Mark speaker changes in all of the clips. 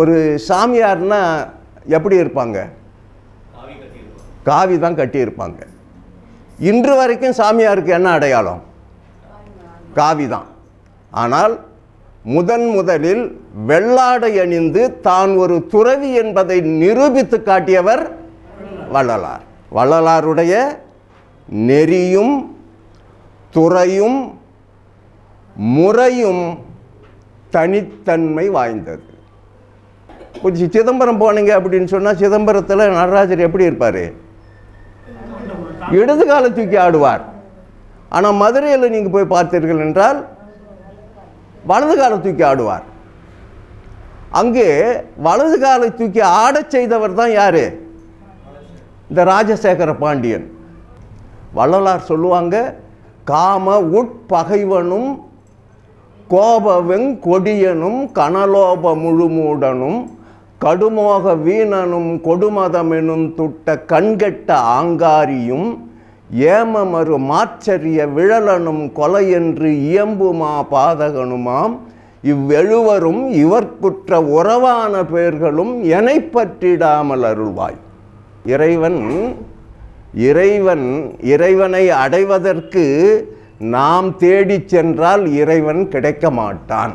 Speaker 1: ஒரு சாமியார்னா எப்படி இருப்பாங்க? காவி தான் கட்டியிருப்பாங்க. இன்று வரைக்கும் சாமியாருக்கு என்ன அடையாளம்? காவி தான். ஆனால் முதன் முதலில் வெள்ளாடை அணிந்து தான் ஒரு துறவி என்பதை நிரூபித்து காட்டியவர் வள்ளலார். வள்ளலாருடைய நெறியும் துறையும் முறையும் தனித்தன்மை வாய்ந்தது. கொஞ்சம் சிதம்பரம் போனீங்க அப்படின்னு சொன்னால் சிதம்பரத்தில் நடராஜர் எப்படி இருப்பார்? இடது காலை தூக்கி ஆடுவார். ஆனால் மதுரையில் நீங்கள் போய் பார்த்தீர்கள் என்றால் வலது காலை தூக்கி ஆடுவார். அங்கே வலது காலை தூக்கி ஆடச் செய்தவர் தான் யார்? இந்த ராஜசேகர பாண்டியன். வள்ளலார் சொல்லுவாங்க காம உட்பகைவனும் கோபவெங் கொடியனும் கனலோப முழுமூடனும் கடுமோக வீணனும் கொடுமதமெனும் துட்ட கண்கெட்ட ஆங்காரியும் ஏமமறு மாச்சரிய விழலனும் கொலையென்று இயம்புமா பாதகனுமாம். இவ்வெழுவரும் இவர்க்குற்ற உறவான பெயர்களும் எனை பற்றிடாமல் அருள்வாய். இறைவன் இறைவன் இறைவனை அடைவதற்கு நாம் தேடிச் சென்றால் இறைவன் கிடைக்க மாட்டான்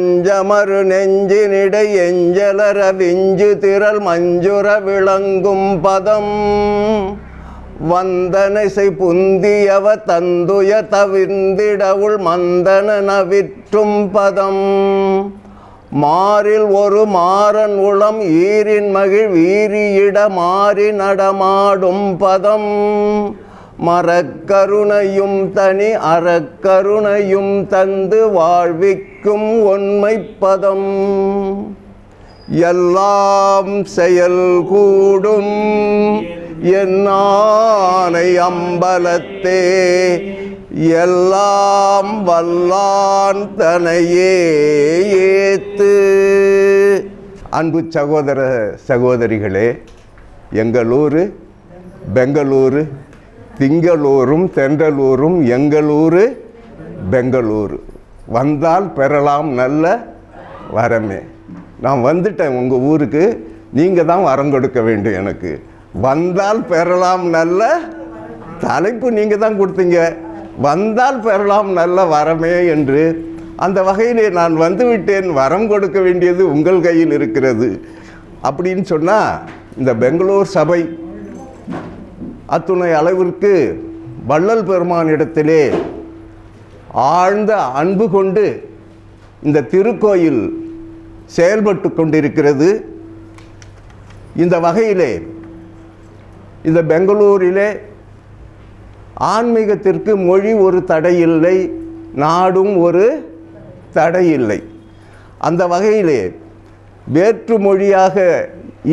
Speaker 1: வஞ்சமறு நெஞ்சினிடை எஞ்சலர விஞ்சு திரள் மஞ்சுர விளங்கும் பதம். வந்தனசை புந்தியவ தந்துய தவிர்ந்திடவுள் மந்தன நவிற்றும் பதம். மாறில் ஒரு மாறன் உளம் ஈரின் மகிழ் வீரியிட மாறி நடமாடும் பதம். மரக்கருணையும் தனி அறக்கருணையும் தந்து வாழ்விக்கும் ஒன்மைப்பதம் எல்லாம் செயல் கூடும் என்னானை அம்பலத்தே எல்லாம் வல்லான் தனையே ஏத்து. அன்பு சகோதர சகோதரிகளே எங்களூர் பெங்களூரு திங்களூரும் தென்றலூரும் எங்களூர் பெங்களூரு. வந்தால் பெறலாம் நல்ல வரமே. நான் வந்துட்டேன் உங்கள் ஊருக்கு. நீங்கள் தான் வரம் கொடுக்க வேண்டும் எனக்கு. வந்தால் பெறலாம் நல்ல தலைப்பு நீங்கள் தான் கொடுத்தீங்க. வந்தால் பெறலாம் நல்ல வரமே என்று. அந்த வகையிலே நான் வந்துவிட்டேன். வரம் கொடுக்க வேண்டியது உங்கள் கையில் இருக்கிறது. அப்படின்னு சொன்னால் இந்த பெங்களூர் சபை அத்துணை அளவிற்கு வள்ளல் பெருமானிடத்திலே ஆழ்ந்த அன்பு கொண்டு இந்த திருக்கோயில் செயல்பட்டு கொண்டிருக்கிறது. இந்த வகையிலே இந்த பெங்களூரிலே ஆன்மீகத்திற்கு மொழி ஒரு தடையில்லை நாடும் ஒரு தடையில்லை. அந்த வகையிலே வேற்று மொழியாக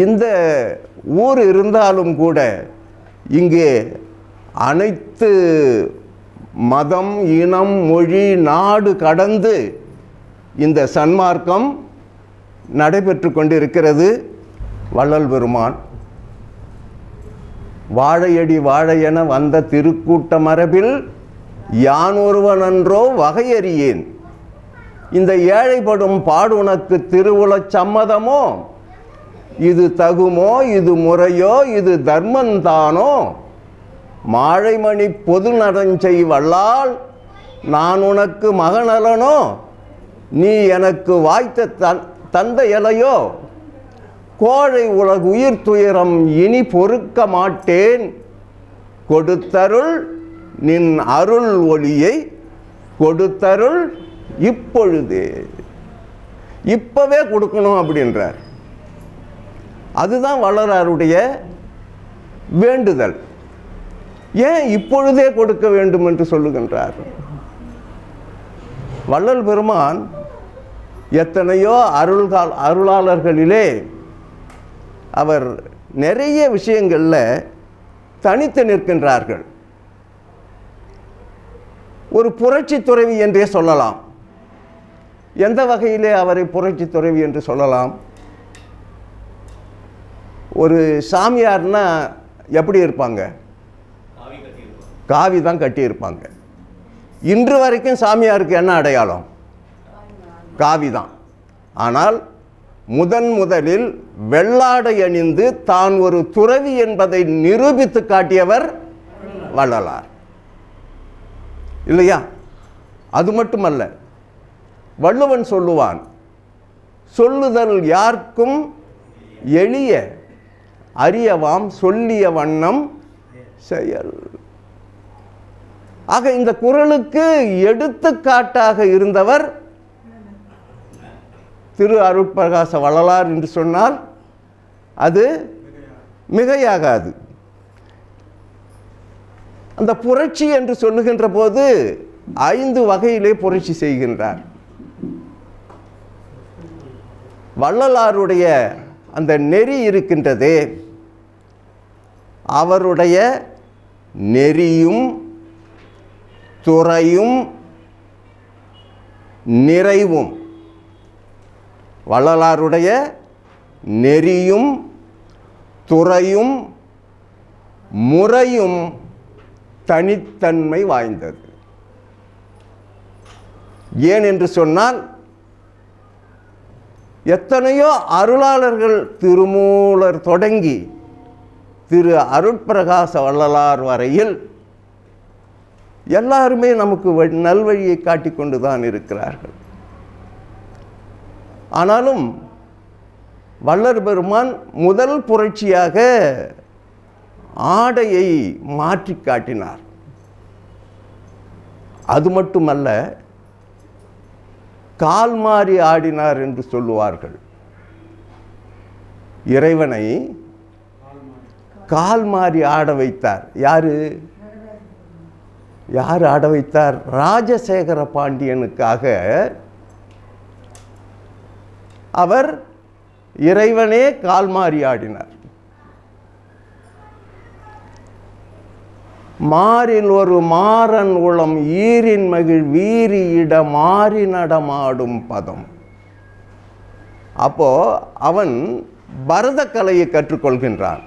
Speaker 1: இந்த ஊர் இருந்தாலும் கூட இங்கே அனைத்து மதம் இனம் மொழி நாடு கடந்து இந்த சன்மார்க்கம் நடைபெற்று கொண்டிருக்கிறது. வள்ளல் பெருமான் வாழையடி வாழையென வந்த திருக்கூட்ட மரபில் யான் ஒருவனன்றோ வகையறியேன். இந்த ஏழைப்படும் பாடுனக்கு திருவுளச் சம்மதமோ? இது தகுமோ இது முறையோ இது தர்மந்தானோ மாழைமணி பொது நடஞ்செய் வல்லால் நான் உனக்கு மகனலனோ நீ எனக்கு வாய்த்த தன் தந்த இலையோ கோழை உலகு உயிர் துயரம் இனி பொறுக்க மாட்டேன். கொடுத்தருள் நின் அருள் ஒளியை கொடுத்தருள் இப்பொழுது. இப்பவே கொடுக்கணும் அப்படின்றார். அதுதான் வள்ளலாருடைய வேண்டுதல். ஏன் இப்பொழுதே கொடுக்க வேண்டும் என்று சொல்லுகின்றார்? வள்ளல் பெருமான் எத்தனையோ அருள்கால் அருளாளர்களிலே அவர் நிறைய விஷயங்களில் தனித்து நிற்கின்றார்கள். ஒரு புரட்சி துறவி என்றே சொல்லலாம். எந்த வகையிலே அவரை புரட்சி துறவி என்று சொல்லலாம்? ஒரு சாமியார்னா எப்படி இருப்பாங்க? காவி தான் கட்டியிருப்பாங்க. இன்று வரைக்கும் சாமியாருக்கு என்ன அடையாளம்? காவி தான். ஆனால் முதன் முதலில் வெள்ளாடை அணிந்து தான் ஒரு துறவி என்பதை நிரூபித்து காட்டியவர் வள்ளலார். இல்லையா? அது மட்டுமல்ல வள்ளுவன் சொல்லுவான் சொல்லுதல் யாருக்கும் எளிய அறியவாம் சொல்லிய வண்ணம் செயல். ஆக இந்த குரலுக்கு எடுத்துக்காட்டாக இருந்தவர் திரு அருட்பிரகாச வள்ளலார் என்று சொன்னால் அது மிகையாகாது. அந்த புரட்சி என்று சொல்லுகின்ற போது ஐந்து வகையிலே புரட்சி செய்கின்றார். வள்ளலாருடைய அந்த நெறி இருக்கின்றதே அவருடைய நெறியும் துறையும் நிறைவும். வள்ளலாருடைய நெறியும் துறையும் முறையும் தனித்தன்மை வாய்ந்தது. ஏன் என்று சொன்னால் எத்தனையோ அருளாளர்கள் திருமூலர் தொடங்கி திரு அருட்பிரகாச வள்ளலார் வரையில் எல்லாருமே நமக்கு வழி- நல்வழியை காட்டிக் கொண்டு தான் இருக்கிறார்கள். ஆனாலும் வள்ளர் பெருமான் முதல் புரட்சியாக ஆடையை மாற்றி காட்டினார். அது மட்டுமல்ல கால் மாறி ஆடினார் என்று சொல்லுவார்கள். இறைவனை கால் மாறி ஆட வைத்தார். யாரு? யார் ஆட வைத்தார்? ராஜசேகர பாண்டியனுக்காக அவர் இறைவனே கால் மாறி ஆடினார். மாறில் ஒரு மாறன் உளம் ஈரின் மகிழ் வீரியிட மாறி நடமாடும் பதம். அப்போ அவன் பரத கலையை கற்றுக்கொள்கின்றான்.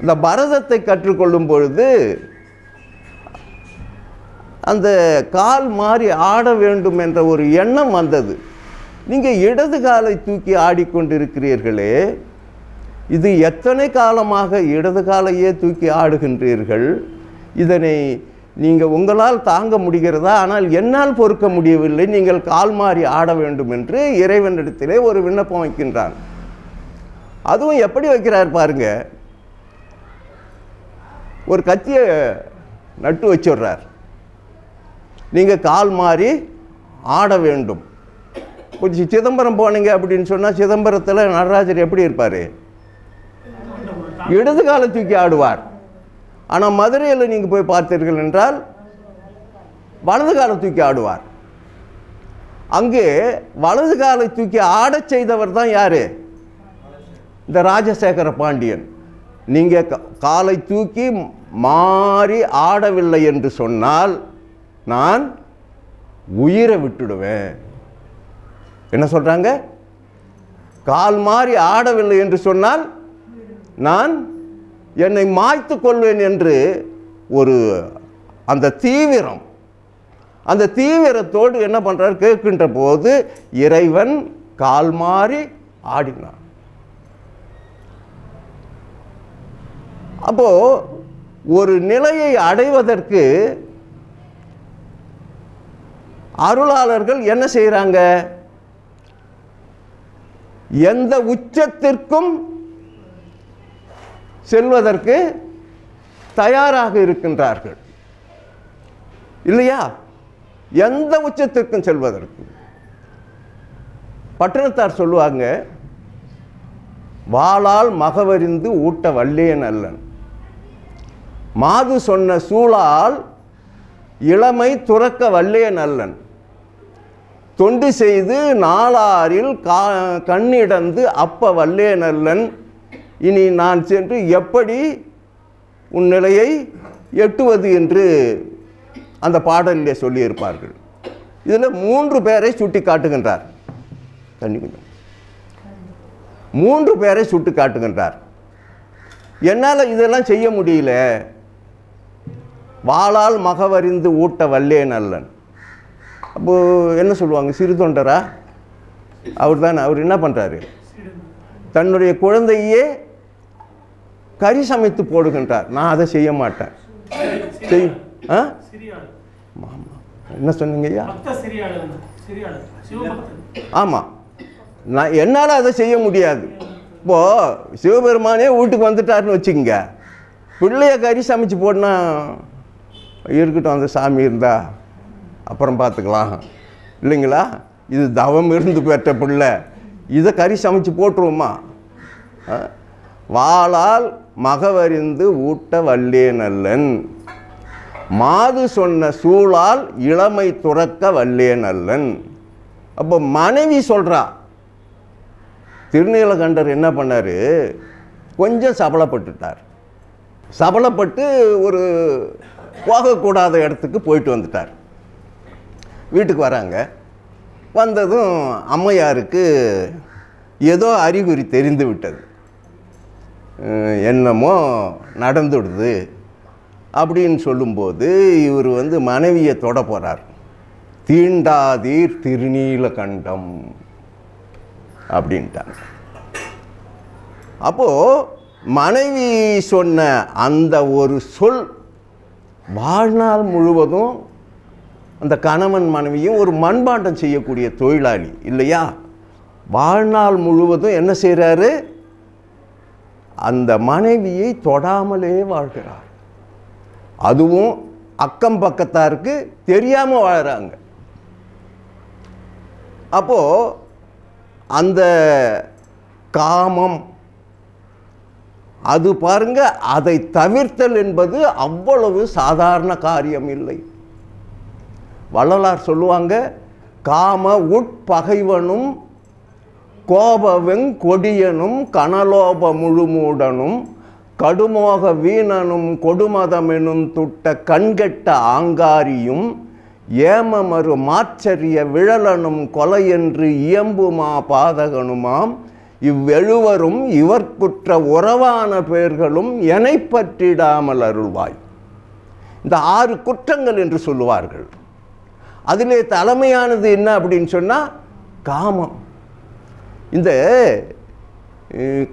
Speaker 1: இந்த பரதத்தை கற்றுக்கொள்ளும் பொழுது அந்த கால் மாறி ஆட வேண்டும் என்ற ஒரு எண்ணம் வந்தது. நீங்கள் இடது காலை தூக்கி ஆடிக்கொண்டிருக்கிறீர்களே இது எத்தனை காலமாக இடது காலையே தூக்கி ஆடுகின்றீர்கள்? இதனை நீங்கள் உங்களால் தாங்க முடிகிறதா? ஆனால் என்னால் பொறுக்க முடியவில்லை. நீங்கள் கால் மாறி ஆட வேண்டும் என்று இறைவனிடத்திலே ஒரு விண்ணப்பம் வைக்கின்றான். அதுவும் எப்படி வைக்கிறார் பாருங்கள் ஒரு கத்தியை நட்டு வச்சுடுறார். நீங்கள் கால் மாறி ஆட வேண்டும். கொஞ்சம் சிதம்பரம் போனீங்க அப்படின்னு சொன்னால் சிதம்பரத்தில் நடராஜர் எப்படி இருப்பார்? இடது காலை தூக்கி ஆடுவார். ஆனால் மதுரையில் நீங்கள் போய் பார்த்தீர்கள் என்றால் வலது காலை தூக்கி ஆடுவார். அங்கே வலது காலை தூக்கி ஆடச் செய்தவர் தான் யார்? இந்த ராஜசேகர பாண்டியன். நீங்கள் காலை தூக்கி மாறி ஆடவில்லை என்று சொன்னால் நான் உயிரை விட்டுடுவேன். என்ன சொல்கிறாங்க கால் மாறி ஆடவில்லை என்று சொன்னால் நான் என்னை மாய்த்து கொள்வேன் என்று ஒரு அந்த தீவிரம் அந்த தீவிரத்தோடு என்ன பண்ணுறார் கேட்கின்ற போது இறைவன் கால் மாறி ஆடினான் அப்போ ஒரு நிலையை அடைவதற்கு அருளாளர்கள் என்ன செய்கிறாங்க எந்த உச்சத்திற்கும் செல்வதற்கு தயாராக இருக்கின்றார்கள். இல்லையா? எந்த உச்சத்திற்கும் செல்வதற்கு. பட்டணத்தார் சொல்லுவாங்க வாளால் மகவறிந்து ஊட்ட வல்லேன் அல்லன். மாது சொன்ன சூழால் இளமை துறக்க வல்லே நல்லன். தொண்டு செய்து நாளாரில் கா கண்ணிடந்து அப்ப வல்லே நல்லன். இனி நான் சென்று எப்படி உன் நிலையை எட்டுவது என்று அந்த பாடலிலே சொல்லியிருப்பார்கள். இதில் மூன்று பேரை சுட்டி காட்டுகின்றார் தண்ணி கொஞ்சம் மூன்று பேரை சுட்டி காட்டுகின்றார் என்னால் இதெல்லாம் செய்ய முடியல. வாளால் மகவறிந்து ஊட்ட வல்லே நல்லன் அப்போது என்ன சொல்லுவாங்க? சிறு தொண்டரா? அவர் தான் அவர் என்ன பண்ணுறாரு தன்னுடைய குழந்தையே கறி சமைத்து போடுகின்றார். நான் அதை செய்ய மாட்டேன். செய் ஆ. என்ன சொன்னீங்க ஐயா? ஆமாம் நான் என்னால் அதை செய்ய முடியாது. இப்போது சிவபெருமானே வீட்டுக்கு வந்துட்டாருன்னு வச்சுக்கோங்க. பிள்ளைய கறி சமைச்சு போடனா இருக்கட்டும் அந்த சாமி இருந்தா அப்புறம் பார்த்துக்கலாம். இல்லைங்களா? இது தவம் இருந்து பெற்ற பிள்ளை. இதை கறி சமைச்சு போட்டுருவோமா? வாளால் மகவறிந்து ஊட்ட வல்லே நல்லன் மாது சொன்ன சூழால் இளமை துறக்க வல்லே நல்லன் அப்போ மனைவி சொல்கிறா திருநீலகண்டர் என்ன பண்ணார்? கொஞ்சம் சபலப்பட்டுட்டார். சபலப்பட்டு ஒரு போகக்கூடாத இடத்துக்கு போயிட்டு வந்துட்டார். வீட்டுக்கு வராங்க. வந்ததும் அம்மையாருக்கு ஏதோ அறிகுறி தெரிந்து விட்டது. என்னமோ நடந்துடுது அப்படின்னு சொல்லும்போது இவர் வந்து மனைவியை தொட போகிறார் தீண்டாதீர் திருநீலகண்டம் அப்படின்ட்டாங்க. அப்போது மனைவி சொன்ன அந்த ஒரு சொல் வாழ்நாள் முழுவதும் அந்த கணவன் மனைவியும் ஒரு மண்பாண்டம் செய்யக்கூடிய தொழிலாளி இல்லையா? வாழ்நாள் முழுவதும் என்ன செய்கிறாரு அந்த மனைவியை தொடாமலே வாழ்கிறார். அதுவும் அக்கம் பக்கத்தாருக்கு தெரியாமல் வாழ்கிறாங்க அப்போது அந்த காமம் அது பாருங்க அதை தவிர்த்தல் என்பது அவ்வளவு சாதாரண காரியம் இல்லை. வள்ளலார் சொல்லுவாங்க காம உட்பகைவனும் கோபவெங் கொடியனும் கனலோப முழுமூடனும் கடுமோக வீணனும் கொடுமதமெனும் துட்ட கண்கெட்ட ஆங்காரியும் ஏமமறு மாச்சரிய விழலனும் கொலையென்று இயம்புமா பாதகனுமாம் இவ்வெழுவரும் இவர்க்குற்ற உறவான பெயர்களும் என்னை பற்றிடாமல் அருள்வாய். இந்த ஆறு குற்றங்கள் என்று சொல்லுவார்கள். அதிலே தலைமையானது என்ன அப்படின்னு சொன்னால் காமம். இந்த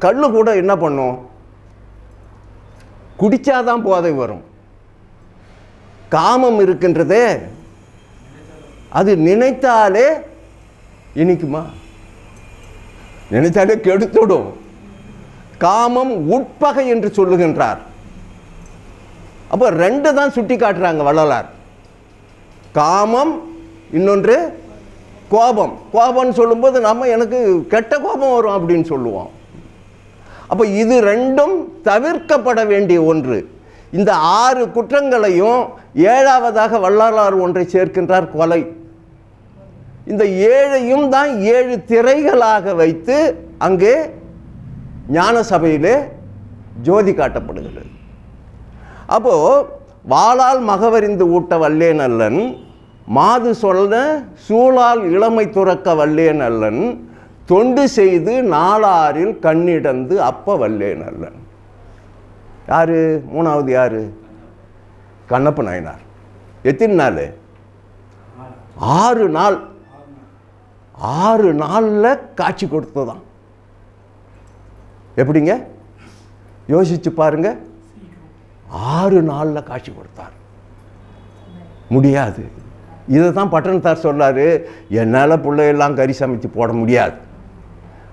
Speaker 1: கல் கூட என்ன பண்ணும்? குடித்தாதான் போதை வரும். காமம் இருக்கின்றதே அது நினைத்தாலே இனிக்குமா? நினைத்தாலே கெடுத்துடும் காமம் உட்பகை என்று சொல்லுகின்றார். அப்போ ரெண்டு தான் சுட்டி காட்டுறாங்க வள்ளலார். காமம் இன்னொன்று கோபம். கோபம்னு சொல்லும்போது நம்ம எனக்கு கெட்ட கோபம் வரும் அப்படின்னு சொல்லுவோம். அப்போ இது ரெண்டும் தவிர்க்கப்பட வேண்டிய ஒன்று. இந்த ஆறு குற்றங்களையும் ஏழாவதாக வள்ளலார் ஒன்றை சேர்க்கின்றார் கொலை. இந்த ஏழையும் தான் ஏழு திரைகளாக வைத்து அங்கே ஞான சபையிலே ஜோதி காட்டப்படுகிறது. அப்போது வாளால் மகவறிந்து ஊட்ட வல்லேன் அல்லன் மாது சொல்ல சூழால் இளமை துறக்க வல்லேன் அல்லன் தொண்டு செய்து நாளாரில் கண்ணிடந்து அப்ப வல்லேன் அல்லன். யார்? மூணாவது யாரு? கண்ணப்ப நாயனார். எத்தனை நாள்? ஆறு நாள். ஆறு நாளில் காட்சி கொடுத்ததான் எப்படிங்க? யோசிச்சு பாருங்க. ஆறு நாளில் காட்சி கொடுத்தார். முடியாது. இதை தான் பட்டணத்தார் சொல்கிறார் என்னால் பிள்ளையெல்லாம் கறி சமைத்து போட முடியாது.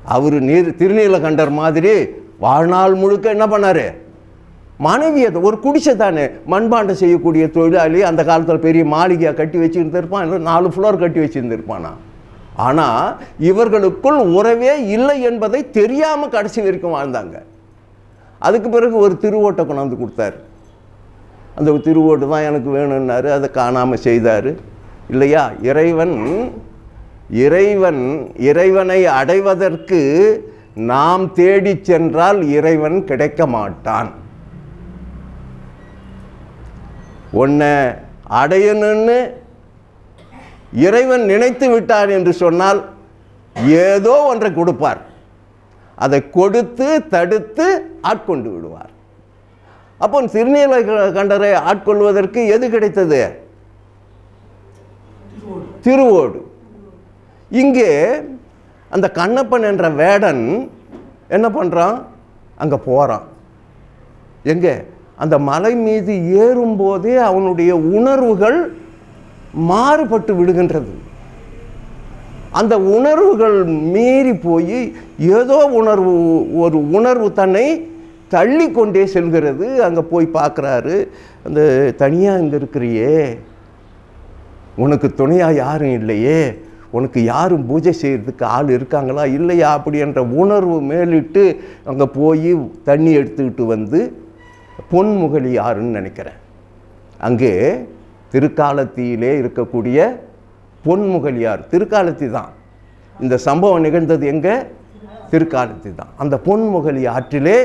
Speaker 1: அவர் நீர் திருநீலகண்டர் மாதிரி வாழ்நாள் முழுக்க என்ன பண்ணார்? மனைவியை ஒரு குடிசை தானே. மண்பாண்டம் செய்யக்கூடிய தொழிலாளி அந்த காலத்தில் பெரிய மாளிகையாக கட்டி வச்சுருந்துருப்பான் இல்லை நாலு ஃப்ளோர் கட்டி வச்சுருந்துருப்பானா? ஆனால் இவர்களுக்குள் உறவே இல்லை என்பதை தெரியாமல் கடைசி வரைக்கும் வாழ்ந்தாங்க. அதுக்கு பிறகு ஒரு திருவோட்டை கொண்டாந்து கொடுத்தாரு. அந்த திருவோட்டு தான் எனக்கு வேணும்னாரு அதை காணாமல் செய்தார். இல்லையா? இறைவன் இறைவன் இறைவனை அடைவதற்கு நாம் தேடி சென்றால் இறைவன் கிடைக்க மாட்டான். ஒன்றை அடையணும்னு இறைவன் நினைத்து விட்டார் என்று சொன்னால் ஏதோ ஒன்றை கொடுப்பார். அதை கொடுத்து தடுத்து ஆட்கொண்டு விடுவார். அப்போ திருநீல கண்டரை ஆட்கொள்வதற்கு எது கிடைத்தது?
Speaker 2: திருவோடு.
Speaker 1: திருவோடு இங்கே அந்த கண்ணப்பன் என்ற வேடன் என்ன பண்ணுறான் அங்கே போகிறான் எங்கே? அந்த மலை மீது ஏறும்போதே அவனுடைய உணர்வுகள் மாறுபட்டு விடுகின்றது. அந்த உணர்வுகள் மீறி போய் ஏதோ உணர்வு ஒரு உணர்வு தன்னை தள்ளி கொண்டே செல்கிறது. அங்கே போய் பார்க்குறாரு அந்த தனியாக இங்கே இருக்கிறியே. உனக்கு துணையாக யாரும் இல்லையே. உனக்கு யாரும் பூஜை செய்கிறதுக்கு ஆள் இருக்காங்களா? இல்லையா. அப்படி என்ற உணர்வு மேலிட்டு அங்கே போய் தண்ணி எடுத்துக்கிட்டு வந்து பொன்முகலி யாருன்னு நினைக்கிறேன். அங்கே திருக்காலத்தியிலே இருக்கக்கூடிய பொன்முகலியார். திருக்காலத்தி தான் இந்த சம்பவம் நிகழ்ந்தது எங்கே? திருக்காலத்தி தான் அந்த பொன்முகலி ஆற்றிலே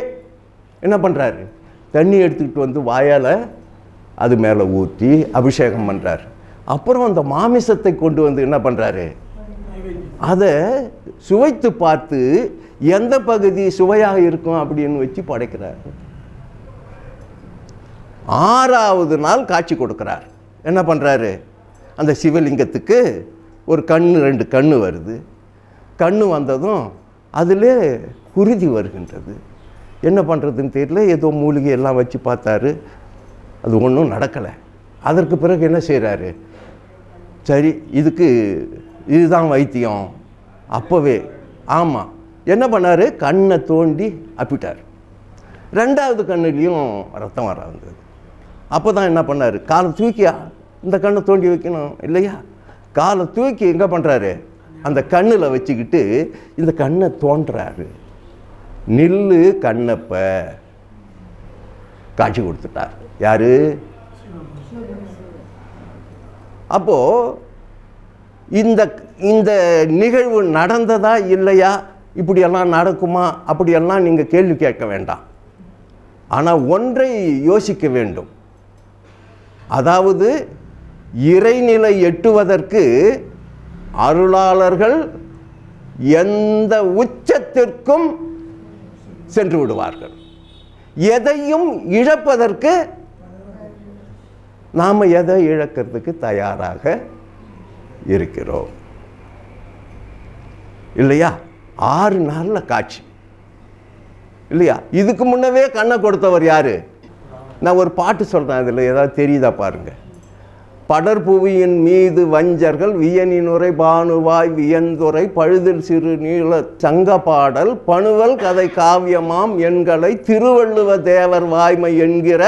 Speaker 1: என்ன பண்ணுறாரு தண்ணி எடுத்துக்கிட்டு வந்து வாயால் அது மேலே ஊற்றி அபிஷேகம் பண்ணுறார் அப்புறம் அந்த மாமிசத்தை கொண்டு வந்து என்ன பண்ணுறாரு அதை சுவைத்து பார்த்து எந்த பகுதி சுவையாக இருக்கும் அப்படின்னு வச்சு படைக்கிறார். ஆறாவது நாள் காட்சி கொடுக்கிறார். என்ன பண்ணுறாரு அந்த சிவலிங்கத்துக்கு ஒரு கண் ரெண்டு கண் வருது. கண் வந்ததும் அதில் குருதி வருகின்றது. என்ன பண்ணுறதுன்னு தெரியல. ஏதோ மூலிகை எல்லாம் வச்சு பார்த்தாரு. அது ஒன்றும் நடக்கலை. அதற்கு பிறகு என்ன செய்கிறாரு சரி இதுக்கு இதுதான் வைத்தியம். அப்போவே ஆமாம் என்ன பண்ணார்? கண்ணை தோண்டி அப்பிட்டார். ரெண்டாவது கண்ணுலேயும் ரத்தம் வர வந்தது. அப்போ தான் என்ன பண்ணார்? காலை தூக்கியா இந்த கண்ணை தோண்டி வைக்கணும் இல்லையா? காலை தூக்கி எங்கே பண்ணுறாரு அந்த கண்ணில் வச்சுக்கிட்டு இந்த கண்ணை தோன்றாரு. நில்லு கண்ணப்ப காட்சி கொடுத்துட்டார். யார்? அப்போ இந்த இந்த நிகழ்வு நடந்ததா இல்லையா? இப்படியெல்லாம் நடக்குமா? அப்படியெல்லாம் நீங்கள் கேள்வி கேட்க வேண்டாம். ஆனால் ஒன்றை யோசிக்க வேண்டும். அதாவது இறைநிலை எட்டுவதற்கு அருளாளர்கள் எந்த உச்சத்திற்கும் சென்று விடுவார்கள். எதையும் இழப்பதற்கு நாம் எதை இழக்கிறதுக்கு தயாராக இருக்கிறோம். இல்லையா? ஆறு நாளில் காட்சி. இல்லையா? இதுக்கு முன்னவே கண்ணை கொடுத்தவர் யாரு? நான் ஒரு பாட்டு சொல்கிறேன் அதில் ஏதாவது தெரியுதா பாருங்கள் படர் புவியின் மீது வஞ்சர்கள் வியனினுரை பானுவாய் வியந்துரை பழுதில் சிறு நீள சங்க பாடல் பணுவல் கதை காவியமாம் எண்களை திருவள்ளுவ தேவர் வாய்மை என்கிற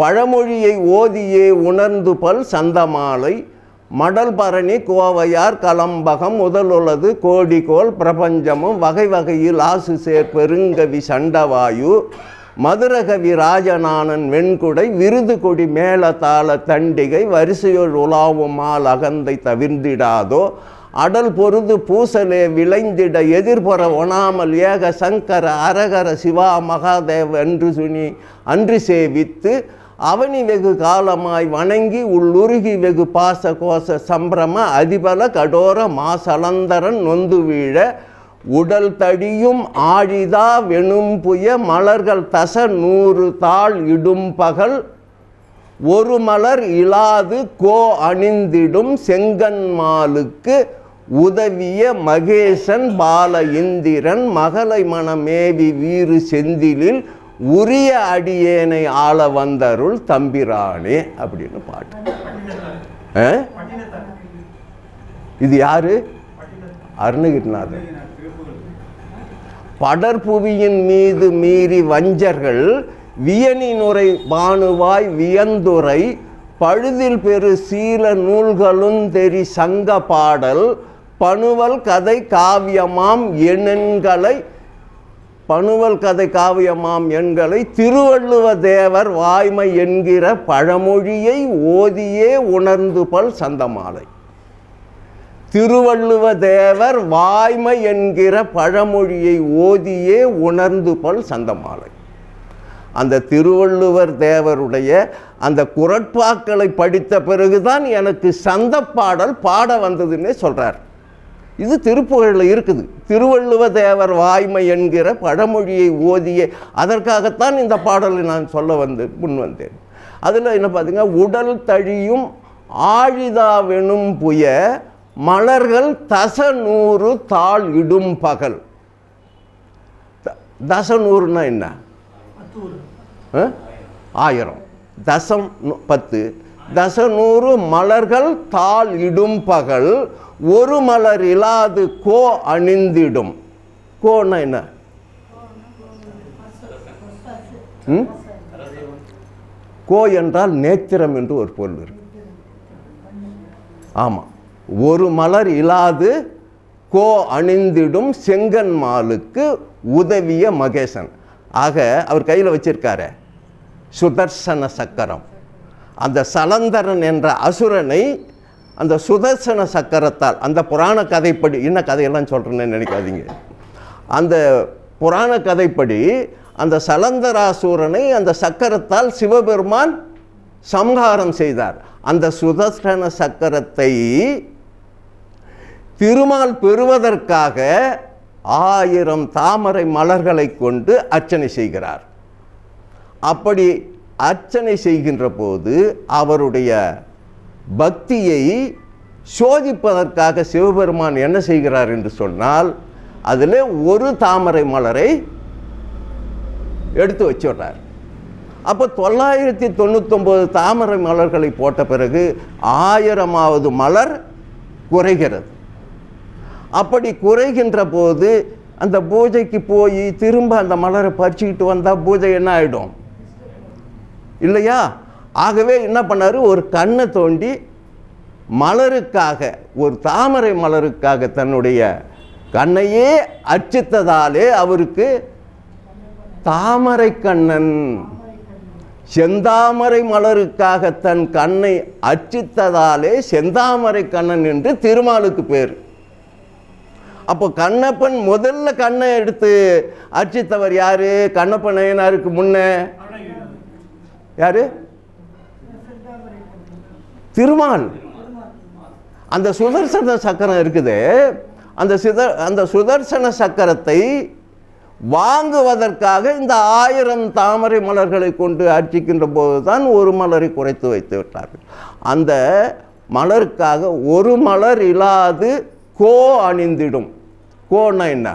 Speaker 1: பழமொழியை ஓதியே உணர்ந்து பல் சந்தமாலை. மடல் பரணி கோவையார் கலம்பகம் முதலுள்ளது கோடிக்கோள் பிரபஞ்சமும் வகை வகையில் ஆசு சேர் பெருங்கவி சண்டவாயு. மதுரகவி ராஜநாணன் வெண்குடை விருது கொடி மேல தாள தண்டிகை வரிசையோர் உலாவுமால் அகந்தை தவிர்ந்திடாதோ? அடல் பொருது பூசலே விளைந்திட எதிர்புற ஒணாமல் ஏக சங்கர அரகர சிவா மகாதேவ் என்று சுனி அன்று சேவித்து அவனி வெகு காலமாய் வணங்கி உள்ளுருகி வெகு பாச கோச சம்பிரம அதிபல கடோர மாசலந்தரன் நொந்து வீழ உடல் தடியும் ஆழிதா வெணும் புய மலர்கள் தச நூறு தாள் இடும் பகல். ஒரு மலர் இலாது கோ அணிந்திடும் செங்கன்மாலுக்கு உதவிய மகேசன் பால இந்திரன் மகளை மணமேவி வீறு செந்திலில் உரிய அடியேனை ஆள வந்தருள் தம்பிரானே அப்படின்னு பாட்டு. ஆ? இது யாரு? அருணகிரிநாதர். படர்புவியின் மீது மீறி வஞ்சர்கள் வியனினுரை பானுவாய் வியந்துரை பழுதில் பெரு சீல நூல்களும் தெரி சங்க பாடல் பணுவல் கதை காவியமாம் எண்ணெண்களை பணுவல் கதை காவியமாம் எண்களை திருவள்ளுவ தேவர் வாய்மை என்கிற பழமொழியை ஓதியே உணர்ந்து பல் சந்தமாலை. திருவள்ளுவ தேவர் வாய்மை என்கிற பழமொழியை ஓதியே உணர்ந்து பல் சந்தமாலை. அந்த திருவள்ளுவர் தேவருடைய அந்த குரட்பாக்களை படித்த பிறகுதான் எனக்கு சந்த பாடல் பாட வந்ததுன்னே சொல்கிறார் இது திருப்புகழில் இருக்குது. திருவள்ளுவ தேவர் வாய்மை என்கிற பழமொழியை ஓதிய அதற்காகத்தான் இந்த பாடலை நான் சொல்ல வந்து முன் வந்தேன். அதில் என்ன பார்த்தீங்க உடல் தழியும் ஆழிதாவெனும் புய மலர்கள் தச நூறு தாள் இடும் பகல். த- தச நூறுனா என்ன ஆயிரம். தசம் பத்து. தச நூறு மலர்கள் தாள் இடும் பகல் ஒரு மலர் இல்லாது கோ அணிந்திடும். கோன்னா என்ன? ம்? கோ என்றால் நேத்திரம் என்று ஒரு பொருள் இருக்கு. ஆமாம் ஒரு மலர் இல்லாது கோ அணிந்திடும் செங்கன்மாலுக்கு உதவிய மகேசன். ஆக அவர் கையில் வச்சிருக்காரு. சுதர்சன சக்கரம். அந்த சலந்தரன் என்ற அசுரனை அந்த சுதர்சன சக்கரத்தால் அந்த புராண கதைப்படி என்ன கதையெல்லாம் சொல்கிறேன்னு நினைக்காதீங்க. அந்த புராண கதைப்படி அந்த சலந்தராசூரனை அந்த சக்கரத்தால் சிவபெருமான் சம்ஹாரம் செய்தார். அந்த சுதர்சன சக்கரத்தை திருமால் பெறுவதற்காக ஆயிரம் தாமரை மலர்களை கொண்டு அர்ச்சனை செய்கிறார். அப்படி அர்ச்சனை செய்கின்ற போது அவருடைய பக்தியை சோதிப்பதற்காக சிவபெருமான் என்ன செய்கிறார் என்று சொன்னால் அதில் ஒரு தாமரை மலரை எடுத்து வச்சுடுறார். அப்போ தொள்ளாயிரத்தி தொண்ணூத்தொம்பது தாமரை மலர்களை போட்ட பிறகு ஆயிரமாவது மலர் குறைகிறது. அப்படி குறைகின்ற போது அந்த பூஜைக்கு போய் திரும்ப அந்த மலரை பறிச்சுக்கிட்டு வந்தால் பூஜை என்ன ஆகிடும் இல்லையா? ஆகவே என்ன பண்ணார்? ஒரு கண்ணை தோண்டி மலருக்காக ஒரு தாமரை மலருக்காக தன்னுடைய கண்ணையே அர்ச்சித்ததாலே அவருக்கு தாமரை கண்ணன் செந்தாமரை மலருக்காக தன் கண்ணை அர்ச்சித்ததாலே செந்தாமரை கண்ணன் என்று திருமாலுக்கு பேர். அப்போ கண்ணப்பன் முதல்ல கண்ணை எடுத்து அர்ச்சித்தவர் யாரு? கண்ணப்பன் நயனாருக்கு முன்ன. யாரு? திருமால் அந்த சுதர்சன சக்கரம் இருக்குது. அந்த சித அந்த சுதர்சன சக்கரத்தை வாங்குவதற்காக இந்த ஆயிரம் தாமரை மலர்களை கொண்டு அர்ச்சிக்கின்ற போது தான் ஒரு மலரை குறைத்து வைத்து விட்டார்கள். அந்த மலருக்காக ஒரு மலர் இல்லாது கோ அணிந்திடும். கோன்னா என்ன?